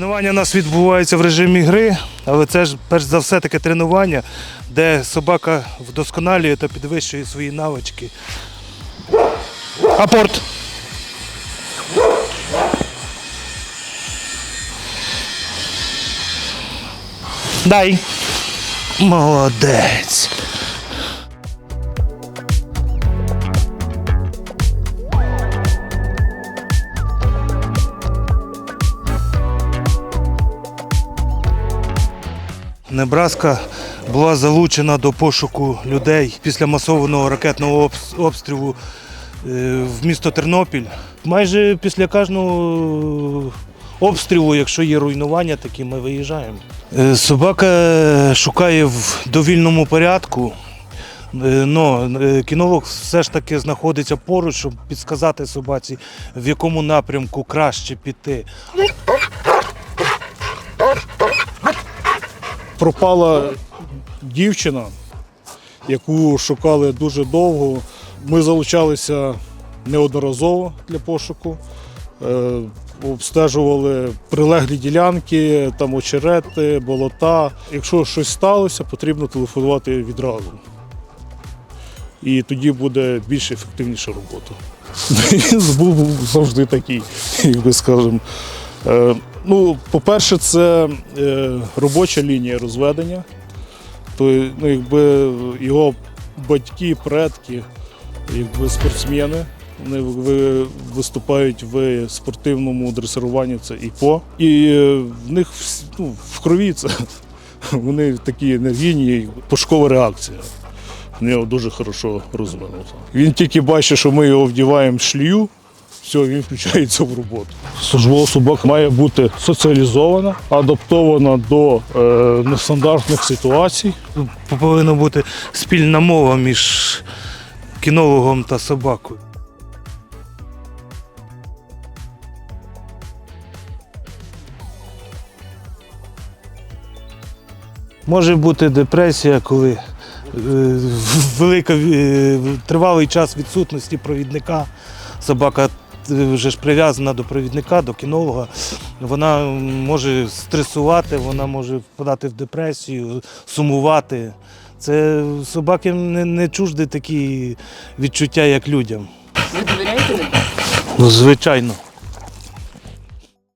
Тренування у нас відбувається в режимі гри, але це ж перш за все таке тренування, де собака вдосконалює та підвищує свої навички. Апорт. Дай. Молодець. Небраска була залучена до пошуку людей після масованого ракетного обстрілу е, в місто Тернопіль. Майже після кожного обстрілу, якщо є руйнування, такі ми виїжджаємо. Е, Собака шукає в довільному порядку. але кінолог все ж таки знаходиться поруч, щоб підсказати собаці, в якому напрямку краще піти. Пропала дівчина, яку шукали дуже довго. Ми залучалися неодноразово для пошуку. Е, Обстежували прилеглі ділянки, там очерети, болота. Якщо щось сталося, потрібно телефонувати відразу. І тоді буде більш ефективніша робота. Він був завжди такий, як би скажемо. Е, Ну, по-перше, це е, робоча лінія розведення. То, ну, якби його батьки, предки, якби спортсмени, вони виступають в спортивному дресируванні, це ІПО. І е, в них ну, в крові це вони такі енергійні, пошкова реакція. В нього дуже хорошо розвинута. Він тільки бачить, що ми його вдіваємо в шлію, все, він включається в роботу. Службова собака має бути соціалізована, адаптована до е, нестандартних ситуацій. повинна бути спільна мова між кінологом та собакою. Може бути депресія, коли е, велика е, тривалий час відсутності провідника. Собака вже ж прив'язана до провідника, до кінолога. Вона може стресувати, вона може впадати в депресію, сумувати. Це собаки не, не чужди такі відчуття, як людям. Ви довіряєте? Ну, звичайно.